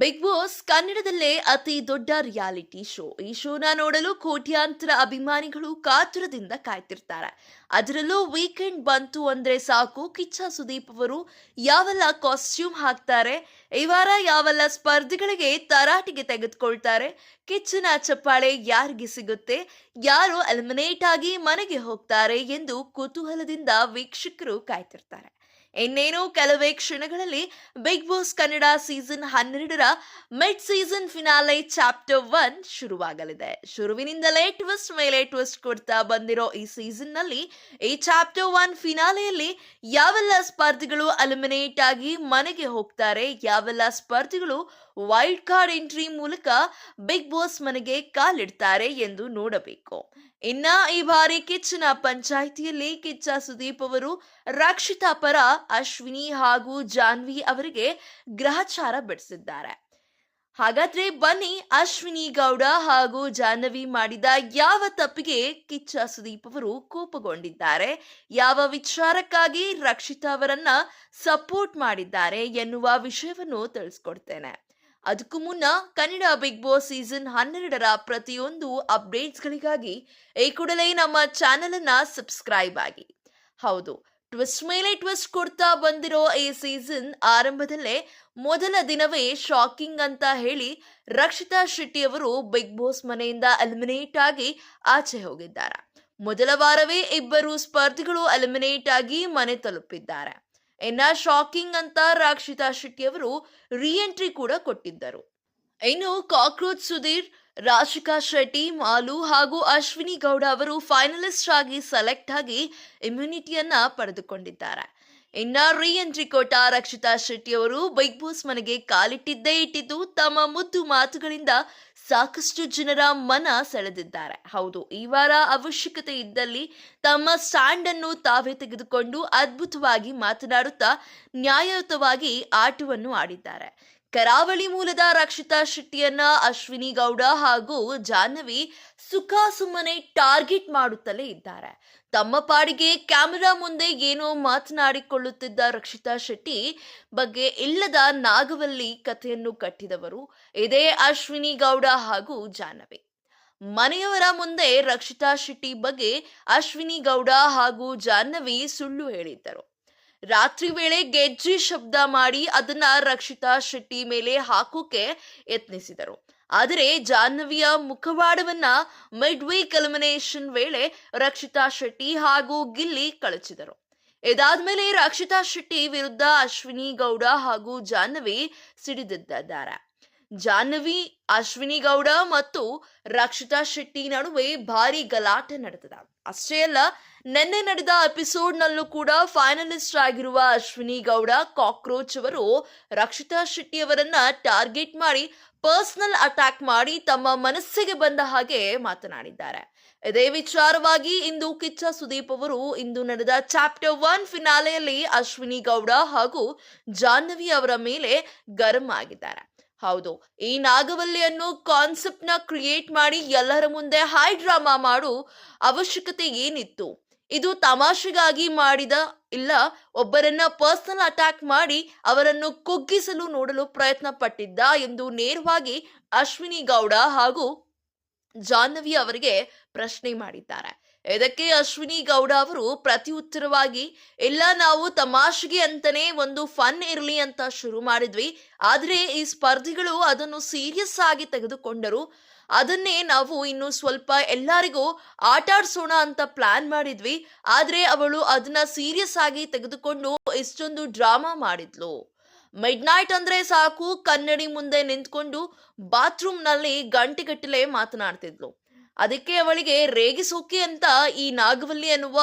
Big boss ಕನ್ನಡದಲ್ಲೇ ಅತಿ ದೊಡ್ಡ ರಿಯಾಲಿಟಿ ಶೋ. ಈ ಶೋನ ನೋಡಲು ಕೋಟ್ಯಾಂತರ ಅಭಿಮಾನಿಗಳು ಕಾತುರದಿಂದ ಕಾಯ್ತಿರ್ತಾರೆ. ಅದರಲ್ಲೂ ವೀಕೆಂಡ್ ಬಂತು ಅಂದ್ರೆ ಸಾಕು. ಕಿಚ್ಚ ಸುದೀಪ್ ಅವರು ಯಾವೆಲ್ಲ ಕಾಸ್ಟ್ಯೂಮ್ ಹಾಕ್ತಾರೆ? ಈ ವಾರ ಯಾವೆಲ್ಲ ಸ್ಪರ್ಧಿಗಳಿಗೆ ತರಾಟೆಗೆ ತೆಗೆದುಕೊಳ್ತಾರೆ? ಕಿಚ್ಚನ ಚಪ್ಪಾಳೆ ಯಾರಿಗೆ ಸಿಗುತ್ತೆ? ಯಾರು ಎಲಿಮಿನೇಟ್ ಆಗಿ ಮನೆಗೆ ಹೋಗ್ತಾರೆ? ಎಂದು ಕುತೂಹಲದಿಂದ ವೀಕ್ಷಕರು ಕಾಯ್ತಿರ್ತಾರೆ. ಇನ್ನೇನು ಕೆಲವೇ ಕ್ಷಣಗಳಲ್ಲಿ ಬಿಗ್ ಬಾಸ್ ಕನ್ನಡ ಸೀಸನ್ ಹನ್ನೆರಡರ mid season finale chapter one ಶುರುವಾಗಲಿದೆ. ಶುರುವಿನಿಂದಲೇ ಟ್ವಿಸ್ಟ್ ಮೇಲೆ ಟ್ವಿಸ್ಟ್ ಕೊಡ್ತಾ ಬಂದಿರೋ ಈ ಸೀಸನ್ನಲ್ಲಿ ಈ ಚಾಪ್ಟರ್ ಒನ್ ಫಿನಾಲೆಯಲ್ಲಿ ಯಾವೆಲ್ಲ ಸ್ಪರ್ಧಿಗಳು ಅಲಿಮಿನೇಟ್ ಆಗಿ ಮನೆಗೆ ಹೋಗ್ತಾರೆ, ಯಾವೆಲ್ಲ ಸ್ಪರ್ಧಿಗಳು ವೈಲ್ಡ್ ಕಾರ್ಡ್ ಎಂಟ್ರಿ ಮೂಲಕ ಬಿಗ್ ಬಾಸ್ ಮನೆಗೆ ಕಾಲಿಡ್ತಾರೆ ಎಂದು ನೋಡಬೇಕು. ಇನ್ನ ಈ ಬಾರಿ ಕಿಚ್ಚನ ಪಂಚಾಯಿತಿಯಲ್ಲಿ ಕಿಚ್ಚ ಸುದೀಪ್ ಅವರು, ರಕ್ಷಿತಾ ಪರ ಅಶ್ವಿನಿ ಹಾಗೂ ಜಾನ್ವಿ ಅವರಿಗೆ ಗ್ರಹಚಾರ ಬಿಡಿಸಿದ್ದಾರೆ. ಹಾಗಾದ್ರೆ ಬನ್ನಿ ಅಶ್ವಿನಿ ಗೌಡ ಹಾಗೂ ಜಾಹ್ನವಿ ಮಾಡಿದ ಯಾವ ತಪ್ಪಿಗೆ ಕಿಚ್ಚ ಸುದೀಪ್ ಅವರು ಕೋಪಗೊಂಡಿದ್ದಾರೆ, ಯಾವ ವಿಚಾರಕ್ಕಾಗಿ ರಕ್ಷಿತಾ ಅವರನ್ನ ಸಪೋರ್ಟ್ ಮಾಡಿದ್ದಾರೆ ಎನ್ನುವ ವಿಷಯವನ್ನು ತಿಳಿಸ್ಕೊಡ್ತೇನೆ. ಅದಕ್ಕೂ ಮುನ್ನ ಕನ್ನಡ ಬಿಗ್ ಬಾಸ್ ಸೀಸನ್ ಹನ್ನೆರಡರ ಪ್ರತಿಯೊಂದು ಅಪ್ಡೇಟ್ಸ್ಗಳಿಗಾಗಿ ಈ ಕೂಡಲೇ ನಮ್ಮ ಚಾನೆಲ್ ಅನ್ನ ಸಬ್ಸ್ಕ್ರೈಬ್ ಆಗಿ. ಹೌದು, ಟ್ವಿಸ್ಟ್ ಮೇಲೆ ಟ್ವಿಸ್ಟ್ ಕೊಡ್ತಾ ಬಂದಿರೋ ಈ ಸೀಸನ್ ಆರಂಭದಲ್ಲೇ ಮೊದಲ ದಿನವೇ ಶಾಕಿಂಗ್ ಅಂತ ಹೇಳಿ ರಕ್ಷಿತಾ ಶೆಟ್ಟಿ ಅವರು ಬಿಗ್ ಬಾಸ್ ಮನೆಯಿಂದ ಎಲಿಮಿನೇಟ್ ಆಗಿ ಆಚೆ ಹೋಗಿದ್ದಾರೆ. ಮೊದಲ ವಾರವೇ ಇಬ್ಬರು ಸ್ಪರ್ಧಿಗಳು ಎಲಿಮಿನೇಟ್ ಆಗಿ ಮನೆ ತಲುಪಿದ್ದಾರೆ. ಇನ್ನ ಶಾಕಿಂಗ್ ಅಂತ ರಕ್ಷಿತಾ ಶೆಟ್ಟಿ ಅವರು ಎಂಟ್ರಿ ಕೂಡ ಕೊಟ್ಟಿದ್ದರು. ಇನ್ನು ಕಾಕ್ರೋಚ್ ಸುಧೀರ್, ರಾಶಿಕಾ ಶೆಟ್ಟಿ, ಮಾಲು ಹಾಗೂ ಅಶ್ವಿನಿ ಗೌಡ ಅವರು ಫೈನಲಿಸ್ಟ್ ಆಗಿ ಸೆಲೆಕ್ಟ್ ಆಗಿ ಇಮ್ಯುನಿಟಿಯನ್ನ ಪಡೆದುಕೊಂಡಿದ್ದಾರೆ. ಇನ್ನ ರೀ ಎಂಟ್ರಿ ಕೊಟ್ಟ ರಕ್ಷಿತಾ ಶೆಟ್ಟಿ ಅವರು ಬಿಗ್ ಬಾಸ್ ಮನೆಗೆ ಕಾಲಿಟ್ಟಿದ್ದೇ ಇಟ್ಟಿದ್ದು ತಮ್ಮ ಮುದ್ದು ಮಾತುಗಳಿಂದ ಸಾಕಷ್ಟು ಜನರ ಮನ ಸೆಳೆದಿದ್ದಾರೆ. ಹೌದು, ಈ ವಾರ ಅವಶ್ಯಕತೆ ಇದ್ದಲ್ಲಿ ತಮ್ಮ ಸ್ಟ್ಯಾಂಡ್ ಅನ್ನು ತಾವೇ ತೆಗೆದುಕೊಂಡು ಅದ್ಭುತವಾಗಿ ಮಾತನಾಡುತ್ತಾ ನ್ಯಾಯಯುತವಾಗಿ ಆಟವನ್ನು ಆಡಿದ್ದಾರೆ. ಕರಾವಳಿ ಮೂಲದ ರಕ್ಷಿತಾ ಶೆಟ್ಟಿಯನ್ನ ಅಶ್ವಿನಿ ಗೌಡ ಹಾಗೂ ಜಾಹ್ನವಿ ಸುಖ ಸುಮ್ಮನೆ ಟಾರ್ಗೆಟ್ ಮಾಡುತ್ತಲೇ ಇದ್ದಾರೆ. ತಮ್ಮ ಪಾಡಿಗೆ ಕ್ಯಾಮೆರಾ ಮುಂದೆ ಏನೋ ಮಾತನಾಡಿಕೊಳ್ಳುತ್ತಿದ್ದ ರಕ್ಷಿತಾ ಶೆಟ್ಟಿ ಬಗ್ಗೆ ಇಲ್ಲದ ನಾಗವಲ್ಲಿ ಕಥೆಯನ್ನು ಕಟ್ಟಿದವರು ಇದೇ ಅಶ್ವಿನಿ ಗೌಡ ಹಾಗೂ ಜಾಹ್ನವಿ. ಮನೆಯವರ ಮುಂದೆ ರಕ್ಷಿತಾ ಶೆಟ್ಟಿ ಬಗ್ಗೆ ಅಶ್ವಿನಿ ಗೌಡ ಹಾಗೂ ಜಾಹ್ನವಿ ಸುಳ್ಳು ಹೇಳಿದ್ದರು. ರಾತ್ರಿ ವೇಳೆ ಗೆಜ್ಜೆ ಶಬ್ದ ಮಾಡಿ ಅದನ್ನ ರಕ್ಷಿತಾ ಶೆಟ್ಟಿ ಮೇಲೆ ಹಾಕೋಕೆ ಯತ್ನಿಸಿದರು. ಆದರೆ ಜಾಹ್ನವಿಯ ಮುಖವಾಡವನ್ನ ಮಿಡ್ ವೀಕ್ ವೇಳೆ ರಕ್ಷಿತಾ ಶೆಟ್ಟಿ ಹಾಗೂ ಗಿಲ್ಲಿ ಕಳಚಿದರು. ಇದಾದ್ಮೇಲೆ ರಕ್ಷಿತಾ ಶೆಟ್ಟಿ ವಿರುದ್ಧ ಅಶ್ವಿನಿ ಗೌಡ ಹಾಗೂ ಜಾಹ್ನವಿ ಸಿಡಿದಿದ್ದಾರೆ. ಜಾಹ್ನವಿ, ಅಶ್ವಿನಿ ಗೌಡ ಮತ್ತು ರಕ್ಷಿತಾ ಶೆಟ್ಟಿ ನಡುವೆ ಭಾರಿ ಗಲಾಟೆ ನಡೆದಿದೆ. ಅಷ್ಟೇ ಅಲ್ಲ, ನಿನ್ನೆ ನಡೆದ ಎಪಿಸೋಡ್ ನಲ್ಲೂ ಕೂಡ ಫೈನಲಿಸ್ಟ್ ಆಗಿರುವ ಅಶ್ವಿನಿ ಗೌಡ, ಕಾಕ್ರೋಚ್ ಅವರು ರಕ್ಷಿತಾ ಶೆಟ್ಟಿ ಅವರನ್ನ ಟಾರ್ಗೆಟ್ ಮಾಡಿ ಪರ್ಸನಲ್ ಅಟ್ಯಾಕ್ ಮಾಡಿ ತಮ್ಮ ಮನಸ್ಸಿಗೆ ಬಂದ ಹಾಗೆ ಮಾತನಾಡಿದ್ದಾರೆ. ಇದೇ ವಿಚಾರವಾಗಿ ಇಂದು ಕಿಚ್ಚ ಸುದೀಪ್ ಅವರು ಇಂದು ನಡೆದ ಚಾಪ್ಟರ್ ಒನ್ ಫಿನಾಲೆಯಲ್ಲಿ ಅಶ್ವಿನಿ ಗೌಡ ಹಾಗೂ ಜಾಹ್ನವಿ ಅವರ ಮೇಲೆ ಗರಂ ಆಗಿದ್ದಾರೆ. ಹೌದು. ಈ ನಾಗವಲ್ಲಿ ಅನ್ನೋ ಕಾನ್ಸೆಪ್ಟ್ನ ಕ್ರಿಯೇಟ್ ಮಾಡಿ ಎಲ್ಲರ ಮುಂದೆ ಹೈ ಡ್ರಾಮಾ ಮಾಡು ಅವಶ್ಯಕತೆ ಏನಿತ್ತು? ಇದು ತಮಾಷೆಗಾಗಿ ಮಾಡಿದ ಇಲ್ಲ, ಒಬ್ಬರನ್ನ ಪರ್ಸನಲ್ ಅಟ್ಯಾಕ್ ಮಾಡಿ ಅವರನ್ನು ಕುಗ್ಗಿಸಲು ನೋಡಲು ಪ್ರಯತ್ನ ಪಟ್ಟಿದ್ದ ಎಂದು ನೇರವಾಗಿ ಅಶ್ವಿನಿ ಗೌಡ ಹಾಗೂ ಜಾಹ್ನವಿ ಅವರಿಗೆ ಪ್ರಶ್ನೆ ಮಾಡಿದ್ದಾರೆ. ಇದಕ್ಕೆ ಅಶ್ವಿನಿ ಗೌಡ ಅವರು ಪ್ರತಿ ಉತ್ತರವಾಗಿ, ಇಲ್ಲ, ನಾವು ತಮಾಷೆಗೆ ಅಂತಾನೆ ಒಂದು ಫನ್ ಇರಲಿ ಅಂತ ಶುರು ಮಾಡಿದ್ವಿ. ಆದ್ರೆ ಈ ಸ್ಪರ್ಧಿಗಳು ಅದನ್ನು ಸೀರಿಯಸ್ ಆಗಿ ತೆಗೆದುಕೊಂಡರು. ಅದನ್ನೇ ನಾವು ಇನ್ನು ಸ್ವಲ್ಪ ಎಲ್ಲರಿಗೂ ಆಟ ಆಡಿಸೋಣ ಅಂತ ಪ್ಲಾನ್ ಮಾಡಿದ್ವಿ. ಆದ್ರೆ ಅವಳು ಅದನ್ನ ಸೀರಿಯಸ್ ಆಗಿ ತೆಗೆದುಕೊಂಡು ಇಷ್ಟೊಂದು ಡ್ರಾಮಾ ಮಾಡಿದ್ಲು. ಮಿಡ್ ನೈಟ್ ಅಂದ್ರೆ ಸಾಕು, ಕನ್ನಡಿ ಮುಂದೆ ನಿಂತ್ಕೊಂಡು ಬಾತ್ರೂಮ್ನಲ್ಲಿ ಗಂಟೆಗಟ್ಟಲೆ ಮಾತನಾಡ್ತಿದ್ಲು. ಅದಕ್ಕೆ ಅವಳಿಗೆ ರೇಗಿಸೋಕೆ ಅಂತ ಈ ನಾಗವಲ್ಲಿ ಅನ್ನುವ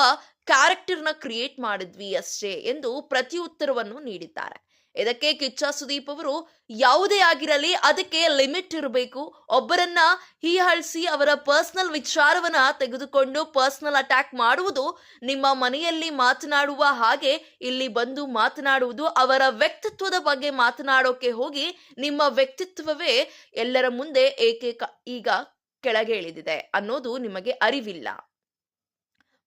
ಕ್ಯಾರೆಕ್ಟರ್ನ ಕ್ರಿಯೇಟ್ ಮಾಡಿದ್ವಿ ಅಷ್ಟೇ ಎಂದು ಪ್ರತಿ ಉತ್ತರವನ್ನು ನೀಡಿದ್ದಾರೆ. ಇದಕ್ಕೆ ಕಿಚ್ಚ ಸುದೀಪ್ ಅವರು ಯಾವುದೇ ಆಗಿರಲಿ ಅದಕ್ಕೆ ಲಿಮಿಟ್ ಇರಬೇಕು. ಒಬ್ಬರನ್ನ ಹೀಹಳಿಸಿ ಅವರ ಪರ್ಸನಲ್ ವಿಚಾರವನ್ನ ತೆಗೆದುಕೊಂಡು ಪರ್ಸನಲ್ ಅಟ್ಯಾಕ್ ಮಾಡುವುದು ನಿಮ್ಮ ಮನೆಯಲ್ಲಿ ಮಾತನಾಡುವ ಹಾಗೆ ಇಲ್ಲಿ ಬಂದು ಮಾತನಾಡುವುದು ಅವರ ವ್ಯಕ್ತಿತ್ವದ ಬಗ್ಗೆ ಮಾತನಾಡೋಕೆ ಹೋಗಿ ನಿಮ್ಮ ವ್ಯಕ್ತಿತ್ವವೇ ಎಲ್ಲರ ಮುಂದೆ ಏಕೆ ಈಗ ಕೆಳಗೆ ಇಳಿದಿದೆ ಅನ್ನೋದು ನಿಮಗೆ ಅರಿವಿಲ್ಲ.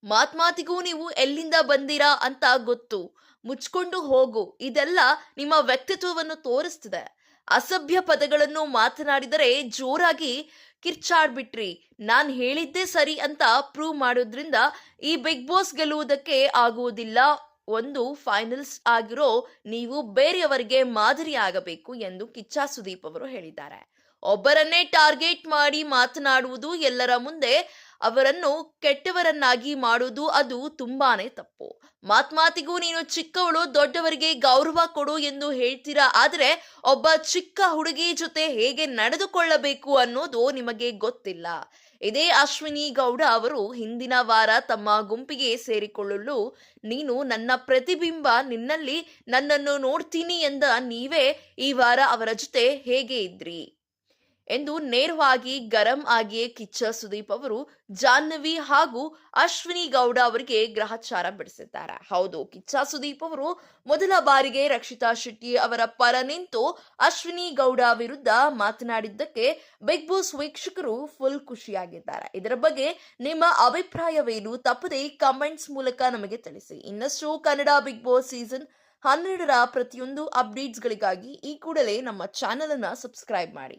ಮಾತ್ಮಾತಿಗೂ ನೀವು ಎಲ್ಲಿಂದ ಬಂದಿರಾ ಅಂತ ಗೊತ್ತು. ಮುಚ್ಕೊಂಡು ಹೋಗು. ಇದೆಲ್ಲ ನಿಮ್ಮ ವ್ಯಕ್ತಿತ್ವವನ್ನು ತೋರಿಸ್ತಿದೆ. ಅಸಭ್ಯ ಪದಗಳನ್ನು ಮಾತನಾಡಿದರೆ ಜೋರಾಗಿ ಕಿರ್ಚಾಡ್ಬಿಟ್ರಿ. ನಾನ್ ಹೇಳಿದ್ದೆ ಸರಿ ಅಂತ ಪ್ರೂವ್ ಮಾಡೋದ್ರಿಂದ ಈ ಬಿಗ್ ಬಾಸ್ ಗೆಲ್ಲುವುದಕ್ಕೆ ಆಗುವುದಿಲ್ಲ. ಒಂದು ಫೈನಲ್ಸ್ ಆಗಿರೋ ನೀವು ಬೇರೆಯವರಿಗೆ ಮಾದರಿ ಆಗಬೇಕು ಎಂದು ಕಿಚ್ಚ ಸುದೀಪ್ ಅವರು ಹೇಳಿದ್ದಾರೆ. ಒಬ್ಬರನ್ನೇ ಟಾರ್ಗೆಟ್ ಮಾಡಿ ಮಾತನಾಡುವುದು ಎಲ್ಲರ ಮುಂದೆ ಅವರನ್ನು ಕೆಟ್ಟವರನ್ನಾಗಿ ಮಾಡುವುದು ಅದು ತುಂಬಾನೇ ತಪ್ಪು. ಮಾತ್ಮಾತಿಗೂ ನೀನು ಚಿಕ್ಕವಳು, ದೊಡ್ಡವರಿಗೆ ಗೌರವ ಕೊಡು ಎಂದು ಹೇಳ್ತೀರಾ? ಆದರೆ ಒಬ್ಬ ಚಿಕ್ಕ ಹುಡುಗಿ ಜೊತೆ ಹೇಗೆ ನಡೆದುಕೊಳ್ಳಬೇಕು ಅನ್ನೋದು ನಿಮಗೆ ಗೊತ್ತಿಲ್ಲ. ಇದೇ ಅಶ್ವಿನಿ ಗೌಡ ಅವರು ಹಿಂದಿನ ವಾರ ತಮ್ಮ ಗುಂಪಿಗೆ ಸೇರಿಕೊಳ್ಳಲು, ನೀನು ನನ್ನ ಪ್ರತಿಬಿಂಬ, ನಿನ್ನಲ್ಲಿ ನನ್ನನ್ನು ನೋಡ್ತೀನಿ ಎಂದ ನೀವೇ ಈ ವಾರ ಅವರ ಜೊತೆ ಹೇಗೆ ಇದ್ರಿ? ಎಂದು ನೇರವಾಗಿ ಗರಂ ಆಗಿಯೇ ಕಿಚ್ಚ ಸುದೀಪ್ ಅವರು ಜಾಹ್ನವಿ ಹಾಗೂ ಅಶ್ವಿನಿ ಗೌಡ ಅವರಿಗೆ ಗ್ರಹಚಾರ ಬಿಡಿಸಿದ್ದಾರೆ. ಹೌದು, ಕಿಚ್ಚ ಸುದೀಪ್ ಅವರು ಮೊದಲ ಬಾರಿಗೆ ರಕ್ಷಿತಾ ಶೆಟ್ಟಿ ಅವರ ಪರ ನಿಂತು ಅಶ್ವಿನಿ ಗೌಡ ವಿರುದ್ಧ ಮಾತನಾಡಿದ್ದಕ್ಕೆ ಬಿಗ್ ಬಾಸ್ ವೀಕ್ಷಕರು ಫುಲ್ ಖುಷಿಯಾಗಿದ್ದಾರೆ. ಇದರ ಬಗ್ಗೆ ನಿಮ್ಮ ಅಭಿಪ್ರಾಯವೇನು? ತಪ್ಪದೆ ಕಮೆಂಟ್ಸ್ ಮೂಲಕ ನಮಗೆ ತಿಳಿಸಿ. ಇನ್ನಷ್ಟು ಕನ್ನಡ ಬಿಗ್ ಬಾಸ್ ಸೀಸನ್ ಹನ್ನೆರಡರ ಪ್ರತಿಯೊಂದು ಅಪ್ಡೇಟ್ಸ್ಗಳಿಗಾಗಿ ಈ ಕೂಡಲೇ ನಮ್ಮ ಚಾನೆಲ್ ಅನ್ನ ಸಬ್ಸ್ಕ್ರೈಬ್ ಮಾಡಿ.